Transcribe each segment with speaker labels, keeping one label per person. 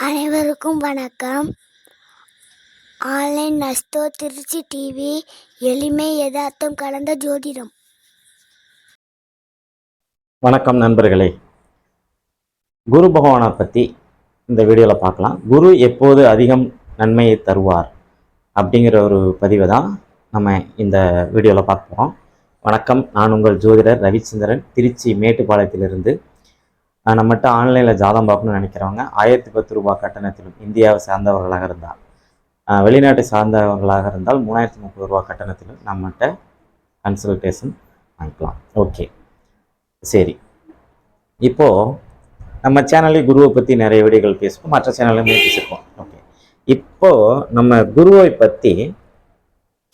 Speaker 1: அனைவருக்கும் வணக்கம். Online நஸ்தோ Trichy TV எளிமை யதார்த்தம் கலந்த ஜோதிடம்.
Speaker 2: வணக்கம் நண்பர்களே. குரு பகவானை பற்றி இந்த வீடியோவில் பார்க்கலாம். குரு எப்போது அதிகம் நன்மையை தருவார் அப்படிங்கிற ஒரு பதிவை தான் நம்ம இந்த வீடியோவில் பார்க்க போகிறோம் வணக்கம். நான் உங்கள் ஜோதிடர் ரவிச்சந்திரன் திருச்சி மேட்டுப்பாளையத்திலிருந்து நம்மகிட்ட ஆன்லைனில் ஜாதகம் பார்க்கணும்னு நினைக்கிறவங்க ஆயிரத்தி பத்து ரூபாய் கட்டணத்திலும் இந்தியாவை சார்ந்தவர்களாக இருந்தால் வெளிநாட்டை சார்ந்தவர்களாக இருந்தால் மூணாயிரத்தி முப்பது ரூபா கட்டணத்திலும் நம்மகிட்ட கன்சல்டேஷன் வாங்கிக்கலாம். ஓகே சரி. இப்போது நம்ம சேனலில் குருவை பற்றி நிறைய வீடியோகள் பேசுவோம் மற்ற சேனல்லையுமே பேசியிருக்கோம் ஓகே இப்போது நம்ம குருவை பற்றி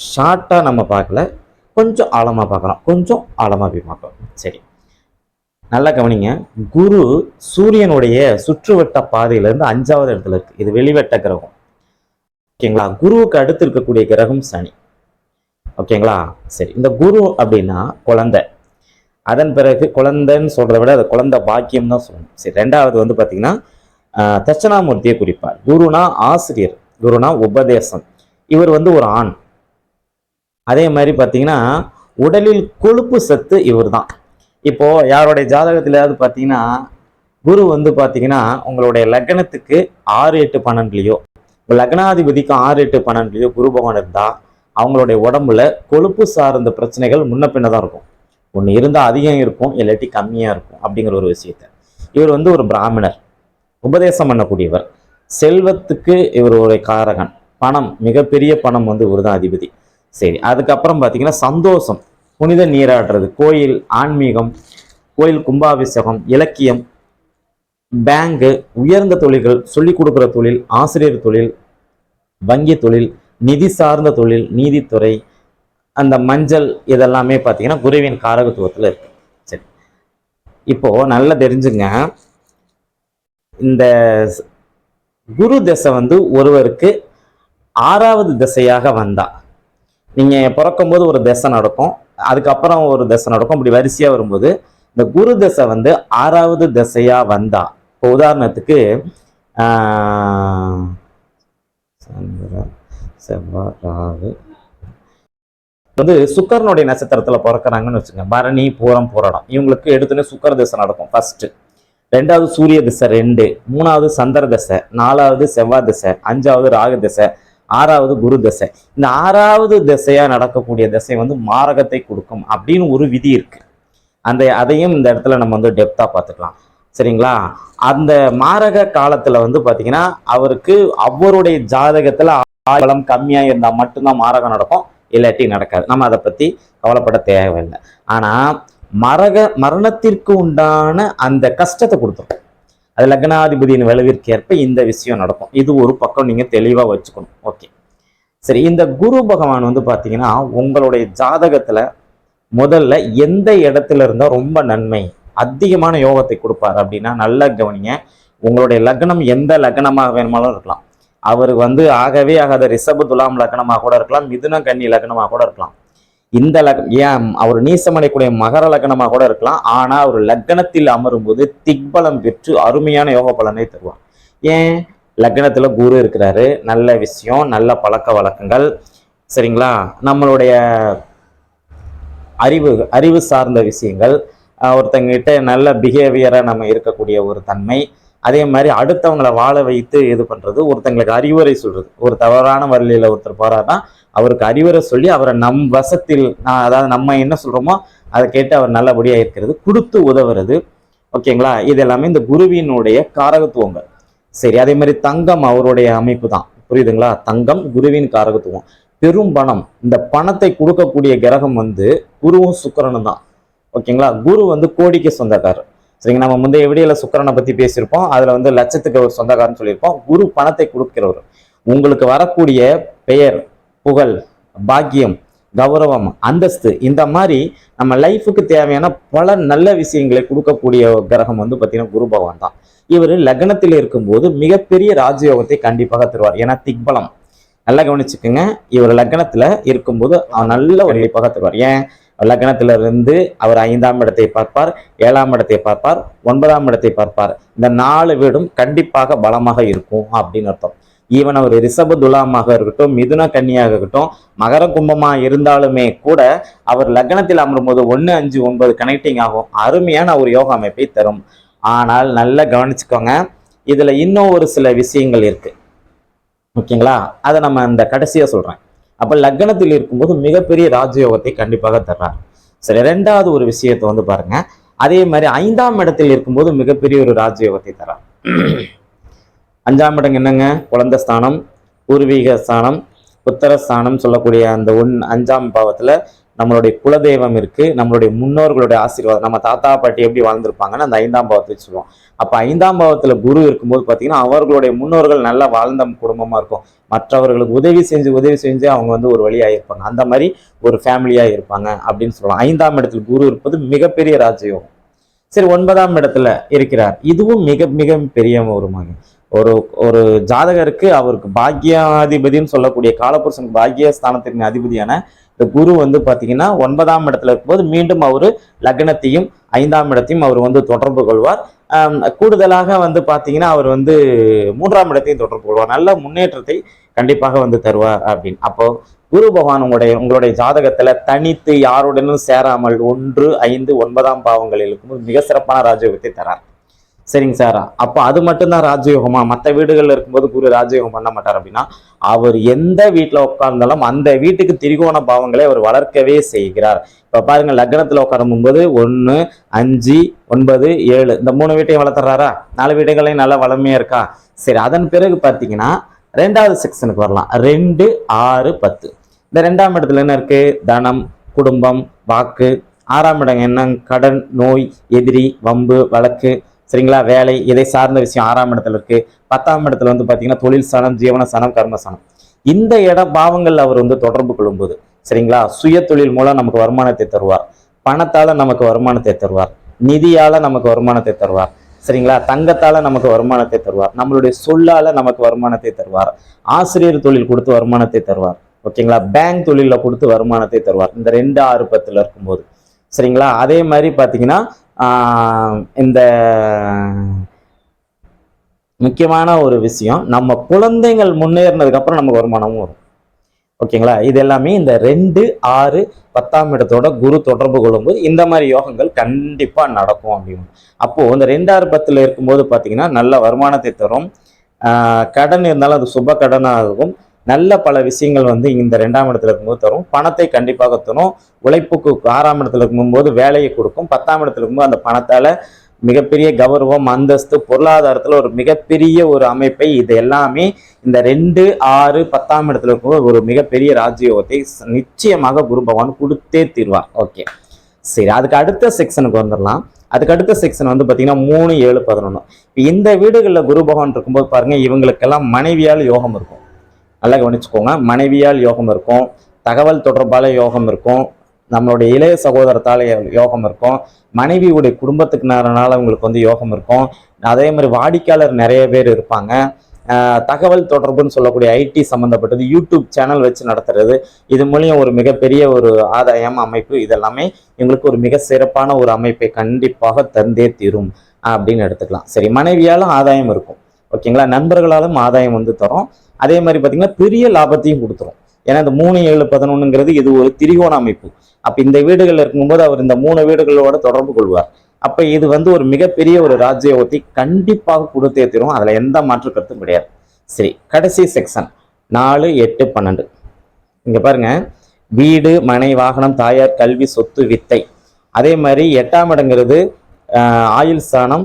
Speaker 2: ஷார்ட்டாக நம்ம பார்க்கல கொஞ்சம் ஆழமாக பார்க்கலாம் கொஞ்சம் ஆழமாக போய் பார்க்கலாம் சரி. நல்லா கவனிங்க. குரு சூரியனுடைய சுற்றுவட்ட பாதையிலேருந்து அஞ்சாவது இடத்துல இருக்கு. இது வெளிவட்ட கிரகம். ஓகேங்களா குருவுக்கு அடுத்து இருக்கக்கூடிய கிரகம் சனி. ஓகேங்களா சரி. இந்த குரு அப்படின்னா குழந்தை. அதன் பிறகு குழந்தைன்னு சொல்கிறத விட அது குழந்தை பாக்கியம் தான் சொல்லணும். சரி ரெண்டாவது வந்து பார்த்தீங்கன்னா தட்சணாமூர்த்தியை குறிப்பார். குருனா ஆசிரியர். குருனா உபதேசம். இவர் வந்து ஒரு ஆண். அதே மாதிரி பார்த்தீங்கன்னா உடலில் கொழுப்பு சத்து இவர் தான் இப்போ யாருடைய ஜாதகத்திலாவது பார்த்தீங்கன்னா குரு வந்து பார்த்தீங்கன்னா உங்களுடைய லக்னத்துக்கு ஆறு எட்டு பன்னெண்டுலையோ லக்னாதிபதிக்கு ஆறு எட்டு பன்னெண்டுலையோ குரு பகவான் இருந்தால் அவங்களுடைய உடம்புல கொழுப்பு சார்ந்த பிரச்சனைகள் முன்ன பின்ன தான் இருக்கும். ஒன்று இருந்தால் அதிகம் இருக்கும் இல்லாட்டி கம்மியாக இருக்கும் அப்படிங்கிற ஒரு விஷயத்த. இவர் வந்து ஒரு பிராமணர் உபதேசம் பண்ணக்கூடியவர். செல்வத்துக்கு இவர் ஒரு காரகன். பணம் மிகப்பெரிய பணம் வந்து இவர் தான் அதிபதி. சரி அதுக்கப்புறம் பார்த்தீங்கன்னா சந்தோஷம். புனித நீராடுறது. கோயில் ஆன்மீகம் கோயில் கும்பாபிஷேகம் இலக்கியம் பேங்கு உயர்ந்த தொழில்கள் சொல்லிக் கொடுக்குற தொழில் ஆசிரியர் தொழில் வங்கி தொழில் நிதி சார்ந்த தொழில் நீதித்துறை அந்த மஞ்சள் இதெல்லாமே பார்த்தீங்கன்னா குருவின் காரகத்துவத்தில் இருக்கு. சரி. இப்போ நல்லா தெரிஞ்சுங்க. இந்த குரு திசை வந்து ஒருவருக்கு ஆறாவது திசையாக வந்தா. நீங்கள் பிறக்கும்போது ஒரு திசை நடக்கும். அதுக்கப்புறம் ஒரு தசை நடக்கும். இப்படி வரிசையாக வரும்போது இந்த குரு தசை வந்து ஆறாவது தசையாக வந்தா. இப்போ உதாரணத்துக்கு ஆஹ், செவ்வாய் ராகு. வந்து சுக்கரனுடைய நட்சத்திரத்தில் பிறக்கறாங்கன்னு வச்சுங்க பரணி பூரம் பூரணம் இவங்களுக்கு எடுத்துன்னு சுக்கர திசை நடக்கும். ஃபர்ஸ்ட்டு ரெண்டாவது சூரிய திசை ரெண்டு. மூணாவது சந்திர தசை நாலாவது செவ்வாய் திசை அஞ்சாவது ராகு திசை. ஆறாவது குரு திசை. இந்த ஆறாவது திசையா நடக்கக்கூடிய திசை வந்து மாரகத்தை கொடுக்கும் அப்படின்னு ஒரு விதி இருக்கு. அந்த அதையும் இந்த இடத்துல நம்ம வந்து டெப்தா பார்த்துக்கலாம். சரிங்களா? அந்த மாரக காலத்துல வந்து பாத்தீங்கன்னா அவருக்கு அவருடைய ஜாதகத்துல ஆழம் கம்மியா இருந்தா மட்டும்தான் மாரகம் நடக்கும் இல்லாட்டி நடக்காது. நம்ம அதை பத்தி கவலைப்பட தேவையில்லை. ஆனா மரக மரணத்திற்கு உண்டான அந்த கஷ்டத்தை கொடுத்துரும். அது லக்னாதிபதியின் விளைவிற்கேற்ப இந்த விஷயம் நடக்கும். இது ஒரு பக்கம் நீங்கள் தெளிவாக வச்சுக்கணும். ஓகே. சரி இந்த குரு பகவான் வந்து பார்த்தீங்கன்னா உங்களுடைய ஜாதகத்தில் முதல்ல எந்த இடத்துல இருந்தால் ரொம்ப நன்மை அதிகமான யோகத்தை கொடுப்பார் அப்படின்னா நல்லா கவனிங்க. உங்களுடைய லக்னம் எந்த லக்னமாக வேணுமாலும் இருக்கலாம். அவருக்கு வந்து ஆகவே ஆகாத ரிஷப துலாம் லக்னமாக கூட இருக்கலாம் மிதுன கன்னி லக்னமாக கூட இருக்கலாம். இந்த லக் ஏன் அவர் நீசமடையக்கூடிய மகர லக்னமாக கூட இருக்கலாம். ஆனால் அவர் லக்னத்தில் அமரும்போது திக்பலம் பெற்று அருமையான யோக பலனை தருவார். ஏன்? லக்னத்தில் குரு இருக்கிறாரு. நல்ல விஷயம் நல்ல பழக்க வழக்கங்கள். சரிங்களா? நம்மளுடைய அறிவு அறிவு சார்ந்த விஷயங்கள். ஒருத்தங்கிட்ட நல்ல பிஹேவியராக நம்ம இருக்கக்கூடிய ஒரு தன்மை. அதே மாதிரி அடுத்தவங்களை வாழ வைத்து இது பண்ணுறது ஒருத்தங்களுக்கு அறிவுரை சொல்கிறது ஒரு தவறான வழியில் ஒருத்தர் போகிறாருன்னா அவருக்கு அறிவுரை சொல்லி அவரை நம் வசத்தில் நான் அதாவது நம்ம என்ன சொல்கிறோமோ அதை கேட்டு அவர் நல்லபடியாக இருக்கிறது கொடுத்து உதவுறது. ஓகேங்களா? இது எல்லாமே இந்த குருவினுடைய காரகத்துவங்கள். சரி அதே மாதிரி தங்கம் அவருடைய அமைப்பு தான். புரியுதுங்களா? தங்கம் குருவின் காரகத்துவம். பெரும் பணம். இந்த பணத்தை கொடுக்கக்கூடிய கிரகம் வந்து குருவும் சுக்கரனும் தான். ஓகேங்களா? குரு வந்து கோடிக்கு சொந்தக்காரர். சரிங்க நம்ம முந்தைய விடியல சுக்கிரனை பத்தி பேசியிருப்போம். அதுல வந்து லட்சத்துக்கு ஒரு சொந்தக்காரன்னு சொல்லியிருப்போம். குரு பணத்தை கொடுக்கிறவர். உங்களுக்கு வரக்கூடிய பெயர் புகழ் பாக்கியம் கௌரவம் அந்தஸ்து இந்த மாதிரி நம்ம லைஃபுக்கு தேவையான பல நல்ல விஷயங்களை கொடுக்கக்கூடிய கிரகம் வந்து பார்த்தீங்கன்னா குரு பகவான் தான். இவர் லக்னத்தில் இருக்கும்போது மிகப்பெரிய ராஜயோகத்தை கண்டிப்பாக தருவார். ஏன்னா திக்பலம். நல்லா கவனிச்சுக்கோங்க. இவர் லக்னத்தில் இருக்கும்போது அவர் நல்ல ஒரு இழிப்பாக தருவார். ஏன்? லக்னத்திலிருந்து அவர் ஐந்தாம் இடத்தை பார்ப்பார் ஏழாம் இடத்தை பார்ப்பார் ஒன்பதாம் இடத்தை பார்ப்பார். இந்த நாலு வீடும் கண்டிப்பாக பலமாக இருக்கும் அப்படின்னு அர்த்தம். ஈவன் அவர் ரிஷப துலாமாக இருக்கட்டும் மிதுன கன்னியாக இருக்கட்டும் மகர கும்பமாக இருந்தாலுமே கூட அவர் லக்னத்தில் அமரும்போது ஒன்று அஞ்சு ஒன்பது கனெக்டிங் ஆகும். அருமையான ஒரு யோக அமைப்பை தரும். ஆனால் நல்லா கவனிச்சுக்கோங்க இதில் இன்னும் ஒரு சில விஷயங்கள் இருக்குது ஓகேங்களா? அதை நம்ம இந்த கடைசியாக சொல்கிறேன் அப்ப லக்னத்தில் இருக்கும்போது மிகப்பெரிய ராஜயோகத்தை கண்டிப்பாக தர்றார். சரி ரெண்டாவது ஒரு விஷயத்தை வந்து பாருங்க. அதே மாதிரி ஐந்தாம் இடத்தில் இருக்கும்போது மிகப்பெரிய ஒரு ராஜயோகத்தை தரார் அஞ்சாம் இடம் என்னங்க? குழந்தை ஸ்தானம் பூர்வீக ஸ்தானம் புத்திர ஸ்தானம் சொல்லக்கூடிய அந்த ஒன் அஞ்சாம் பாவத்துல நம்மளுடைய குலதெய்வம் இருக்கு நம்மளுடைய முன்னோர்களுடைய ஆசீர்வாதம் நம்ம தாத்தா பாட்டி எப்படி வாழ்ந்திருப்பாங்கன்னு அந்த ஐந்தாம் பாவத்தை சொல்லுவோம். அப்ப ஐந்தாம் பாவத்துல குரு இருக்கும்போது பாத்தீங்கன்னா அவர்களுடைய முன்னோர்கள் நல்லா வாழ்ந்த குடும்பமா இருக்கும். மற்றவர்களுக்கு உதவி செஞ்சு உதவி செஞ்சு அவங்க வந்து ஒரு வழியா இருப்பாங்க. அந்த மாதிரி ஒரு ஃபேமிலியா இருப்பாங்க அப்படின்னு சொல்லலாம் ஐந்தாம் இடத்துல குரு இருப்பது மிகப்பெரிய ராஜயோகம். சரி ஒன்பதாம் இடத்துல இருக்கிறார். இதுவும் மிக மிக பெரிய ஒரு மகன். ஒரு ஒரு ஜாதகருக்கு அவருக்கு பாக்கியாதிபதினு சொல்லக்கூடிய காலபுருஷன் பாக்கிய ஸ்தானத்தின் அதிபதியான இந்த குரு வந்து பார்த்தீங்கன்னா ஒன்பதாம் இடத்துல இருக்கும்போது மீண்டும் அவர் லக்னத்தையும் ஐந்தாம் இடத்தையும் அவர் வந்து தொடர்பு கொள்வார். கூடுதலாக வந்து பார்த்தீங்கன்னா அவர் வந்து மூன்றாம் இடத்தையும் தொடர்பு கொள்வார். நல்ல முன்னேற்றத்தை கண்டிப்பாக வந்து தருவார் அப்படின்னு. அப்போ குரு பகவான் உங்களுடைய உங்களுடைய ஜாதகத்தில் தனித்து யாருடனும் சேராமல் ஒன்று ஐந்து ஒன்பதாம் பாவங்களில் இருக்கும்போது மிக சிறப்பான ராஜயோகத்தை தரார். சரிங்க சார். அப்போ அது மட்டும்தான் ராஜயோகமா? மற்ற வீடுகள்ல இருக்கும்போது குரு ராஜயோகம் பண்ண மாட்டார் அப்படின்னா அவர் எந்த வீட்டில் உட்கார்ந்தாலும் அந்த வீட்டுக்கு திரிகோண பாவங்களை அவர் வளர்க்கவே செய்கிறார். இப்போ பாருங்க லக்னத்தில் உட்காரும்போது ஒன்று அஞ்சு ஒன்பது ஏழு இந்த மூணு வீட்டையும் வளர்த்துறாரா? நாலு வீடுகளையும் நல்லா வளமையாக இருக்கா? சரி அதன் பிறகு பார்த்தீங்கன்னா ரெண்டாவது செக்ஷனுக்கு வரலாம். ரெண்டு ஆறு பத்து. இந்த ரெண்டாம் இடத்துல என்ன இருக்கு? தனம் குடும்பம் வாக்கு. ஆறாம் இடம் என்ன? கடன் நோய் எதிரி வம்பு வழக்கு. சரிங்களா? வேலை இதை சார்ந்த விஷயம் ஆறாம் இடத்துல இருக்கு. பத்தாம் இடத்துல வந்து பார்த்தீங்கன்னா தொழில் சனம் ஜீவன சனம் கர்ம இந்த இட பாவங்கள் அவர் வந்து தொடர்பு கொள்ளும்போது சரிங்களா? சுய தொழில் மூலம் நமக்கு வருமானத்தை தருவார். பணத்தால நமக்கு வருமானத்தை தருவார். நிதியால நமக்கு வருமானத்தை தருவார். சரிங்களா? தங்கத்தால நமக்கு வருமானத்தை தருவார். நம்மளுடைய சொல்லால நமக்கு வருமானத்தை தருவார். ஆசிரியர் தொழில் கொடுத்து வருமானத்தை தருவார். ஓகேங்களா? பேங்க் தொழிலில் கொடுத்து வருமானத்தை தருவார். இந்த ரெண்டு ஆறு பத்தில் இருக்கும்போது. சரிங்களா? அதே மாதிரி பார்த்தீங்கன்னா இந்த முக்கியமான ஒரு விஷயம் நம்ம குழந்தைகள் முன்னேறினதுக்கப்புறம் நமக்கு வருமானமும் வரும். ஓகேங்களா? இது எல்லாமே இந்த ரெண்டு ஆறு பத்தாம் இடத்தோட குரு தொடர்பு கொள்ளும்போது இந்த மாதிரி யோகங்கள் கண்டிப்பாக நடக்கும் அப்படின்னு. அப்போது இந்த ரெண்டு ஆறு பத்தில் இருக்கும்போது பார்த்தீங்கன்னா நல்ல வருமானத்தை தரும். கடன் இருந்தாலும் அது சுப கடனாகும் நல்ல பல விஷயங்கள் வந்து இந்த ரெண்டாம் இடத்துல இருக்கும்போது தரும். பணத்தை கண்டிப்பாக தரும். உழைப்புக்கு ஆறாம் இடத்துல இருக்கும்போது வேலையை கொடுக்கும். பத்தாம் இடத்துல இருக்கும்போது அந்த பணத்தால் மிகப்பெரிய கௌரவம் அந்தஸ்து பொருளாதாரத்தில் ஒரு மிகப்பெரிய ஒரு அமைப்பை இது எல்லாமே இந்த ரெண்டு ஆறு பத்தாம் இடத்துல இருக்கும்போது ஒரு மிகப்பெரிய ராஜயோகத்தை நிச்சயமாக குரு பகவான் கொடுத்தே தீர்வார். ஓகே. சரி அதுக்கு அடுத்த செக்ஷனுக்கு வந்துடலாம். அதுக்கு அடுத்த செக்ஷன் வந்து பார்த்தீங்கன்னா மூணு ஏழு பதினொன்று இந்த வீடுகளில் குரு பகவான் இருக்கும்போது பாருங்கள் இவங்களுக்கெல்லாம் மனைவியால் யோகம் இருக்கும். நல்லா கவனிச்சுக்கோங்க. மனைவியால் யோகம் இருக்கும். தகவல் தொடர்பால யோகம் இருக்கும். நம்மளுடைய இளைய சகோதரத்தால் யோ- யோகம் இருக்கும். மனைவியுடைய குடும்பத்துக்குனால உங்களுக்கு வந்து யோகம் இருக்கும். அதே மாதிரி வாடிக்கையாளர் நிறைய பேர் இருப்பாங்க. தகவல் தொடர்புன்னு சொல்லக்கூடிய ஐடி சம்மந்தப்பட்டது யூடியூப் சேனல் வச்சு நடத்துறது இது மூலியம் ஒரு மிகப்பெரிய ஒரு ஆதாயம் அமைப்பு இதெல்லாமே எங்களுக்கு ஒரு மிக சிறப்பான ஒரு அமைப்பை கண்டிப்பாக தந்தே தீரும் அப்படின்னு எடுத்துக்கலாம். சரி மனைவியாலும் ஆதாயம் இருக்கும். ஓகேங்களா? நண்பர்களாலும் ஆதாயம் வந்து தரும். அதே மாதிரி பார்த்தீங்கன்னா பெரிய லாபத்தையும் கொடுத்துரும். ஏன்னா இந்த மூணு ஏழு பதினொன்றுங்கிறது இது ஒரு திரிகோண அமைப்பு. அப்போ இந்த வீடுகள் இருக்கும்போது அவர் இந்த மூணு வீடுகளோட தொடர்பு கொள்வார். அப்போ இது வந்து ஒரு மிகப்பெரிய ஒரு ராஜ்யோகத்தை கண்டிப்பாக கொடுத்தே தரும். அதில் எந்த மாற்று கருத்தும் கிடையாது. சரி கடைசி செக்ஷன் நாலு எட்டு பன்னெண்டு. இங்கே பாருங்க. வீடு மனை வாகனம் தாயார் கல்வி சொத்து வித்தை. அதே மாதிரி எட்டாம் இடங்கிறது ஆயுள் ஸ்தானம்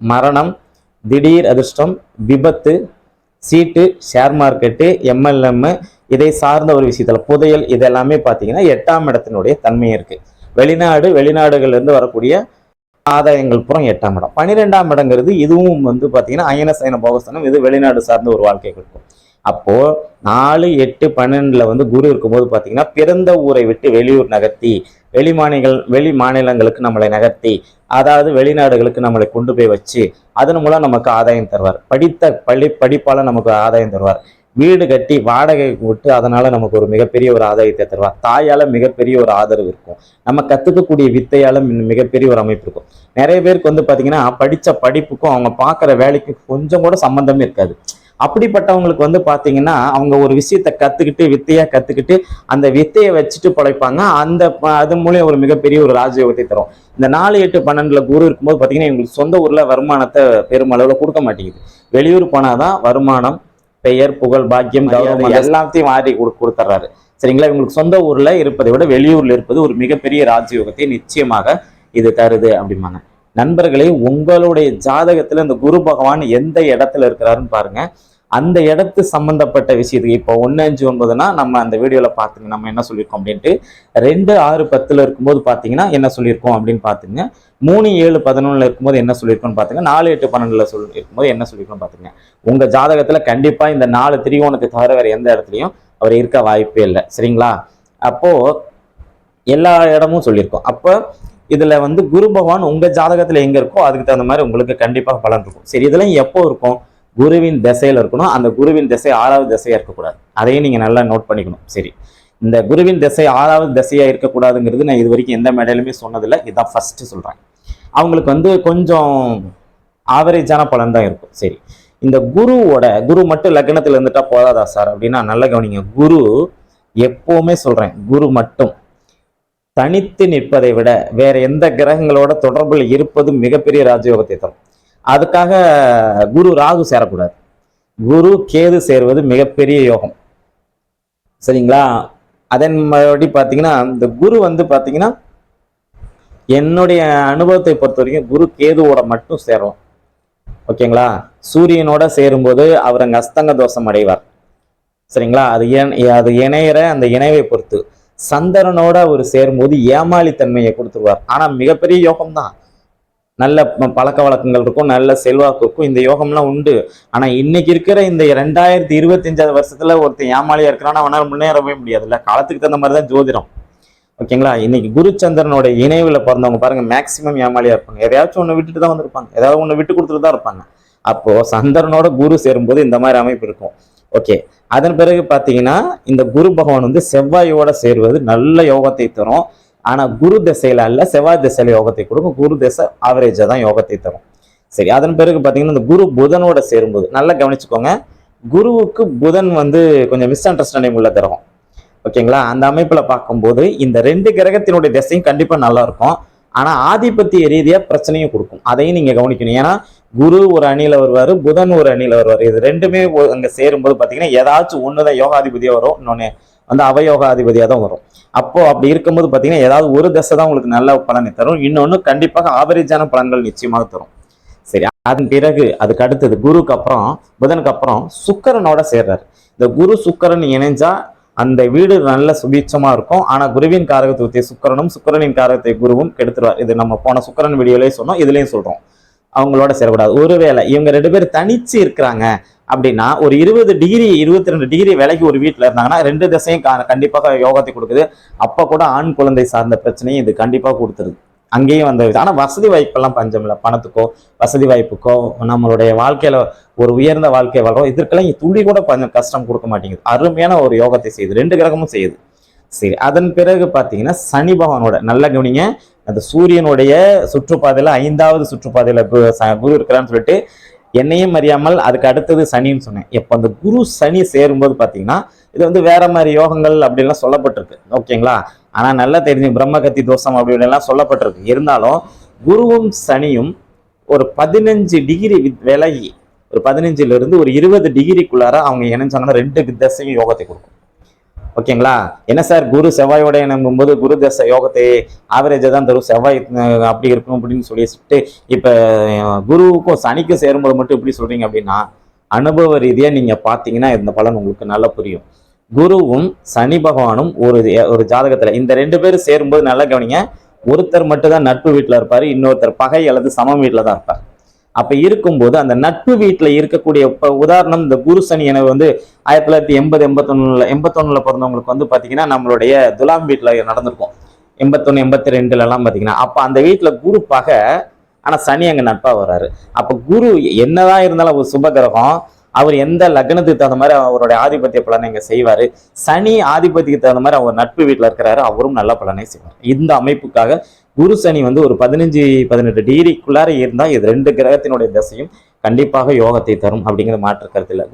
Speaker 2: மரணம் திடீர் அதிர்ஷ்டம் விபத்து சீட்டு ஷேர் மார்க்கெட்டு எம்எல்எம் இதை சார்ந்த ஒரு விஷயத்தில் புதையல் இதெல்லாமே பார்த்தீங்கன்னா எட்டாம் இடத்தினுடைய தன்மை இருக்குது வெளிநாடு வெளிநாடுகள்லேருந்து வரக்கூடிய ஆதாயங்கள் புறம் எட்டாம் இடம். பன்னிரெண்டாம் இடங்கிறது இதுவும் வந்து பார்த்தீங்கன்னா அயன சயன போகஸ்தானம் இது வெளிநாடு சார்ந்த ஒரு வாழ்க்கை கொடுக்கும். அப்போது நாலு எட்டு பன்னெண்டில் வந்து குரு இருக்கும்போது பார்த்தீங்கன்னா பிறந்த ஊரை விட்டு வெளியூர் நகர்த்தி வெளி மாநிலங்கள் வெளி மாநிலங்களுக்கு நம்மளை நகர்த்தி அதாவது வெளிநாடுகளுக்கு நம்மளை கொண்டு போய் வச்சு அதன் மூலம் நமக்கு ஆதாயம் தருவார். படித்த பள்ளி படிப்பால் நமக்கு ஆதாயம் தருவார். வீடு கட்டி வாடகை விட்டு அதனால நமக்கு ஒரு மிகப்பெரிய ஒரு ஆதாயத்தை தருவார். தாயால் மிகப்பெரிய ஒரு ஆதரவு இருக்கும். நம்ம கற்றுக்கக்கூடிய வித்தையால் மிகப்பெரிய ஒரு அமைப்பு இருக்கும். நிறைய பேருக்கு வந்து பார்த்திங்கன்னா படித்த படிப்புக்கும் அவங்க பார்க்குற வேலைக்கும் கொஞ்சம் கூட சம்மந்தமே இருக்காது. அப்படிப்பட்டவங்களுக்கு வந்து பாத்தீங்கன்னா அவங்க ஒரு விஷயத்த கத்துக்கிட்டு வித்தையா கத்துக்கிட்டு அந்த வித்தையை வச்சுட்டு பிழைப்பாங்க அந்த அது மூலியம் ஒரு மிகப்பெரிய ஒரு ராஜயோகத்தை தரும். இந்த நாலு எட்டு பன்னெண்டுல குரு இருக்கும்போது பாத்தீங்கன்னா இவங்களுக்கு சொந்த ஊர்ல வருமானத்தை பெருமளவுல கொடுக்க மாட்டேங்குது. வெளியூர் போனாதான் வருமானம் பெயர் புகழ் பாக்கியம் கௌரவம் எல்லாத்தையும் மாறி கொடு- கொடுத்துட்றாரு சரிங்களா? இவங்களுக்கு சொந்த ஊர்ல இருப்பதை விட வெளியூர்ல இருப்பது ஒரு மிகப்பெரிய ராஜயோகத்தை நிச்சயமாக இது தருது அப்படிம்பாங்க. நண்பர்களே உங்களுடைய ஜாதகத்துல இந்த குரு பகவான் எந்த இடத்துல இருக்கிறாருன்னு பாருங்க. அந்த இடத்து சம்பந்தப்பட்ட விஷயத்துக்கு இப்போ ஒன்று அஞ்சு ஒன்பதுனா நம்ம அந்த வீடியோவில் பார்த்துங்க. நம்ம என்ன சொல்லியிருக்கோம் அப்படின்ட்டு ரெண்டு ஆறு பத்துல இருக்கும்போது பார்த்தீங்கன்னா என்ன சொல்லியிருக்கோம் அப்படின்னு பார்த்துங்க. மூணு ஏழு பதினொன்றில் இருக்கும்போது என்ன சொல்லியிருக்கோம்னு பார்த்துங்க. நாலு எட்டு பன்னெண்டுல சொல் இருக்கும்போது என்ன சொல்லியிருக்கோம் பார்த்துங்க. உங்க ஜாதகத்துல கண்டிப்பா இந்த நாலு திரிகோணத்தை தவிர வேற எந்த இடத்துலையும் அவர் இருக்க வாய்ப்பே இல்லை. சரிங்களா? அப்போ எல்லா இடமும் சொல்லியிருக்கோம். அப்போ இதில் வந்து குரு பகவான் உங்கள் ஜாதகத்தில் எங்கே இருக்கோ அதுக்கு தகுந்த மாதிரி உங்களுக்கு கண்டிப்பாக பலன் இருக்கும். சரி இதெல்லாம் எப்போ இருக்கும்? குருவின் திசையில் இருக்கணும். அந்த குருவின் திசை ஆறாவது திசையாக இருக்கக்கூடாது. அதையும் நீங்கள் நல்லா நோட் பண்ணிக்கணும். சரி. இந்த குருவின் திசை ஆறாவது திசையாக இருக்கக்கூடாதுங்கிறது நான் இது வரைக்கும் எந்த மேடையிலுமே சொன்னதில்லை. இதுதான் ஃபஸ்ட்டு சொல்கிறேன் அவங்களுக்கு வந்து கொஞ்சம் ஆவரேஜான பலன் தான் இருக்கும். சரி. இந்த குருவோட குரு மட்டும் லக்னத்தில் இருந்துட்டா போதாதா சார்? அப்படின்னா நல்ல கவனிங்க. குரு எப்போவுமே சொல்கிறேன் குரு மட்டும். தனித்து நிற்பதை விட வேற எந்த கிரகங்களோட தொடர்பில் இருப்பது மிகப்பெரிய ராஜயோகத்தை தரும். அதுக்காக குரு ராகு சேரக்கூடாது. குரு கேது சேர்வது மிகப்பெரிய யோகம். சரிங்களா? அதன் மறுபடி பார்த்தீங்கன்னா இந்த குரு வந்து பார்த்தீங்கன்னா என்னுடைய அனுபவத்தை பொறுத்த வரைக்கும் குரு கேதுவோட மட்டும் சேரும். ஓகேங்களா? சூரியனோட சேரும்போது அவர் அங்கே அஸ்தங்க தோஷம் அடைவார். சரிங்களா? அது இணை- அது இணையிற அந்த இணைவை பொறுத்து. சந்திரனோட அவர் சேரும்போது ஏமாளித்தன்மையை கொடுத்துருவார். ஆனால் மிகப்பெரிய யோகம் தான் நல்ல பழக்க வழக்கங்கள் இருக்கும் நல்ல செல்வாக்கு இருக்கும் இந்த யோகம்லாம் உண்டு. ஆனால் இன்னைக்கு இருக்கிற இந்த ரெண்டாயிரத்தி இருபத்தஞ்சாவது வருஷத்துல ஒருத்தன் ஏமாளியா இருக்கிறான்னா அவனால முன்னேறவே முடியாதுல்ல. காலத்துக்கு தகுந்த மாதிரி தான் ஜோதிடம். ஓகேங்களா? இன்னைக்கு குருச்சந்திரனோட இணைவில் பிறந்தவங்க பாருங்க மேக்சிமம் ஏமாளியா இருப்பாங்க. எதையாச்சும் ஒன்று விட்டுட்டு தான் வந்திருப்பாங்க. ஏதாவது ஒன்று விட்டு கொடுத்துட்டு தான் இருப்பாங்க. அப்போ சந்திரனோட குரு சேரும்போது இந்த மாதிரி அமைப்பு இருக்கும். ஓகே அதன் பிறகு பார்த்தீங்கன்னா இந்த குரு பகவான் வந்து செவ்வாயோட சேருவது நல்ல யோகத்தை தரும். ஆனால் குரு திசையில அல்ல செவ்வாய் திசையில யோகத்தை கொடுக்கும். குரு திசை ஆவரேஜாக தான் யோகத்தை தரும். சரி அதன் பிறகு பார்த்தீங்கன்னா இந்த குரு புதனோட சேரும்போது நல்லா கவனிச்சுக்கோங்க. குருவுக்கு புதன் வந்து கொஞ்சம் மிஸ் அண்டர்ஸ்டாண்டிங் உள்ள கிரகம். ஓகேங்களா அந்த அமைப்பில் பார்க்கும்போது இந்த ரெண்டு கிரகத்தினுடைய திசையும் கண்டிப்பாக நல்லா இருக்கும். ஆனால் ஆதிபத்திய ரீதியாக பிரச்சனையும் கொடுக்கும். அதையும் நீங்கள் கவனிக்கணும். ஏன்னா குரு ஒரு அணியில் வருவார் புதன் ஒரு அணியில் வருவார். இது ரெண்டுமே அங்கே சேரும்போது பார்த்தீங்கன்னா ஏதாச்சும் ஒன்று தான் யோகாதிபதியாக வரும் இன்னொன்று வந்து அவயோகாதிபதியாக தான் வரும். அப்போது அப்படி இருக்கும்போது பார்த்தீங்கன்னா ஏதாவது ஒரு தசை தான் உங்களுக்கு நல்ல பலனை தரும். இன்னொன்று கண்டிப்பாக ஆவரேஜான பலன்கள் நிச்சயமாக தரும். சரி அதன் பிறகு அதுக்கு அடுத்தது குருக்கு அப்புறம் புதனுக்கு அப்புறம் சுக்கரனோட சேர்றாரு. இந்த குரு சுக்கரன் இணைஞ்சா அந்த வீடு நல்ல சுபீட்சமாக இருக்கும். ஆனால் குருவின் காரகத்துவத்தை சுக்கிரனும் சுக்கிரனின் காரகத்தை குருவும் கெடுத்துருவார். இது நம்ம போன சுக்கரன் வீடியோலயே சொன்னோம். இதுலேயும் சொல்கிறோம் அவங்களோட சேரக்கூடாது. ஒருவேளை இவங்க ரெண்டு பேரும் தனிச்சு இருக்கிறாங்க அப்படின்னா ஒரு இருபது டிகிரி இருபத்தி ரெண்டு டிகிரி விலைக்கு ஒரு வீட்டில் இருந்தாங்கன்னா ரெண்டு திசையும் கா- கண்டிப்பாக யோகத்தை கொடுக்குது. அப்போ கூட ஆண் குழந்தை சார்ந்த பிரச்சனையும் இது கண்டிப்பாக கொடுத்துருது. அங்கேயும் வந்த ஆனால் வசதி வாய்ப்பெல்லாம் பஞ்சம் இல்லை. பணத்துக்கோ வசதி வாய்ப்புக்கோ நம்மளுடைய வாழ்க்கையில் ஒரு உயர்ந்த வாழ்க்கை வாழ்றோம். இதற்கெல்லாம் துளி கூட கொஞ்சம் கஷ்டம் கொடுக்க மாட்டேங்குது. அருமையான ஒரு யோகத்தை செய்யுது. ரெண்டு கிரகமும் செய்யுது. சரி அதன் பிறகு பார்த்தீங்கன்னா சனி பகவானோட நல்ல கவனிங்க. அந்த சூரியனுடைய சுற்றுப்பாதையில் ஐந்தாவது சுற்றுப்பாதையில் குரு இருக்கிறான்னு சொல்லிட்டு என்னையும் அறியாமல் அதுக்கு அடுத்தது சனின்னு சொன்னேன். இப்போ அந்த குரு சனி சேரும்போது பார்த்தீங்கன்னா இது வந்து வேற மாதிரி யோகங்கள் அப்படின்லாம் சொல்லப்பட்டிருக்கு. ஓகேங்களா? ஆனா நல்லா தெரிஞ்சு பிரம்மகத்தி தோஷம் அப்படின்னு எல்லாம் சொல்லப்பட்டிருக்கு. இருந்தாலும் குருவும் சனியும் ஒரு பதினஞ்சு டிகிரி விலகி ஒரு பதினஞ்சுலேருந்து ஒரு இருபது டிகிரிக்குள்ளார அவங்க இணைஞ்சாங்கன்னா ரெண்டு தசையும் யோகத்தை கொடுக்கும். ஓகேங்களா? என்ன சார்? குரு செவ்வாயோட இணங்கும்போது குரு தசை யோகத்தை ஆவரேஜா தான் தரும். செவ்வாய் அப்படி இருக்கும் அப்படின்னு சொல்லிட்டு இப்ப குருவுக்கும் சனிக்கும் சேரும்போது மட்டும் இப்படி சொல்றீங்க அப்படின்னா அனுபவ ரீதியா நீங்க பாத்தீங்கன்னா இந்த பலன் உங்களுக்கு நல்லா புரியும். குருவும் சனி பகவானும் ஒரு ஒரு ஜாதகத்துல இந்த ரெண்டு பேரும் சேரும்போது நல்லா கவனிங்க. ஒருத்தர் மட்டும் தான் நட்பு வீட்டுல இருப்பாரு இன்னொருத்தர் பகை அல்லது சமம் வீட்டில் தான் இருப்பார். அப்ப இருக்கும்போது அந்த நட்பு வீட்டுல இருக்கக்கூடிய இப்போ உதாரணம் இந்த குரு சனி எனக்கு வந்து ஆயிரத்தி தொள்ளாயிரத்தி எண்பது எண்பத்தொன்னுல எண்பத்தொன்னுல பிறந்தவங்களுக்கு வந்து பாத்தீங்கன்னா நம்மளுடைய துலாம் வீட்டுல நடந்திருக்கும். எண்பத்தொன்னு எண்பத்தி ரெண்டுல எல்லாம் பாத்தீங்கன்னா அப்ப அந்த வீட்டுல குரு பகை ஆனா சனி அங்க நட்பா வர்றாரு. அப்ப குரு என்னதான் இருந்தாலும் ஒரு சுபகிரகம் அவர் எந்த லக்னத்துக்கு தகுந்த மாதிரி அவருடைய ஆதிபத்திய பலனை இங்கே செய்வார். சனி ஆதிபத்தியத்துக்கு தகுந்த மாதிரி அவர் நட்பு வீட்டில் இருக்கிறாரு. அவரும் நல்ல பலனை செய்வார். இந்த அமைப்புக்காக குரு சனி வந்து ஒரு பதினஞ்சு பதினெட்டு டிகிரிக்குள்ளார இருந்தால் இது ரெண்டு கிரகத்தினுடைய தசையும் கண்டிப்பாக யோகத்தை தரும் அப்படிங்கிற மாற்று கருத்தில்